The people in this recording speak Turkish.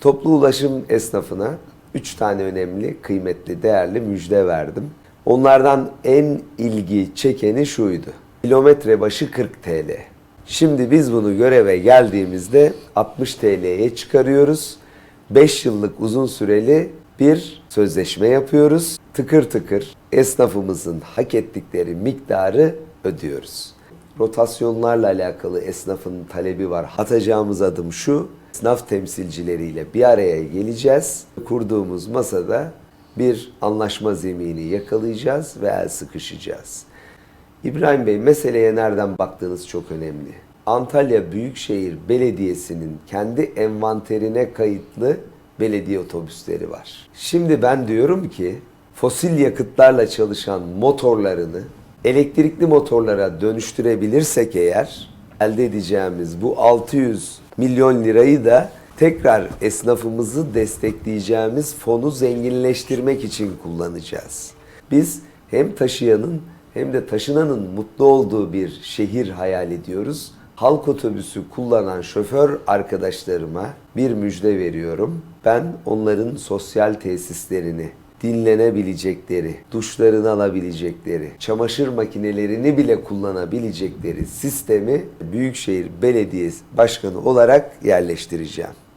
Toplu ulaşım esnafına 3 tane önemli, kıymetli, değerli müjde verdim. Onlardan en ilgi çekeni şuydu. Kilometre başı 40 TL. Şimdi biz bunu göreve geldiğimizde 60 TL'ye çıkarıyoruz. 5 yıllık uzun süreli bir sözleşme yapıyoruz. Tıkır tıkır esnafımızın hak ettikleri miktarı ödüyoruz. Rotasyonlarla alakalı esnafın talebi var. Atacağımız adım şu. Esnaf temsilcileriyle bir araya geleceğiz. Kurduğumuz masada bir anlaşma zemini yakalayacağız ve el sıkışacağız. İbrahim Bey meseleye nereden baktığınız çok önemli. Antalya Büyükşehir Belediyesi'nin kendi envanterine kayıtlı belediye otobüsleri var. Şimdi ben diyorum ki fosil yakıtlarla çalışan motorlarını elektrikli motorlara dönüştürebilirsek eğer elde edeceğimiz bu 600 milyon lirayı da tekrar esnafımızı destekleyeceğimiz fonu zenginleştirmek için kullanacağız. Biz hem taşıyanın hem de taşınanın mutlu olduğu bir şehir hayal ediyoruz. Halk otobüsü kullanan şoför arkadaşlarıma bir müjde veriyorum. Ben onların sosyal tesislerini, dinlenebilecekleri, duşlarını alabilecekleri, çamaşır makinelerini bile kullanabilecekleri sistemi Büyükşehir Belediyesi Başkanı olarak yerleştireceğim.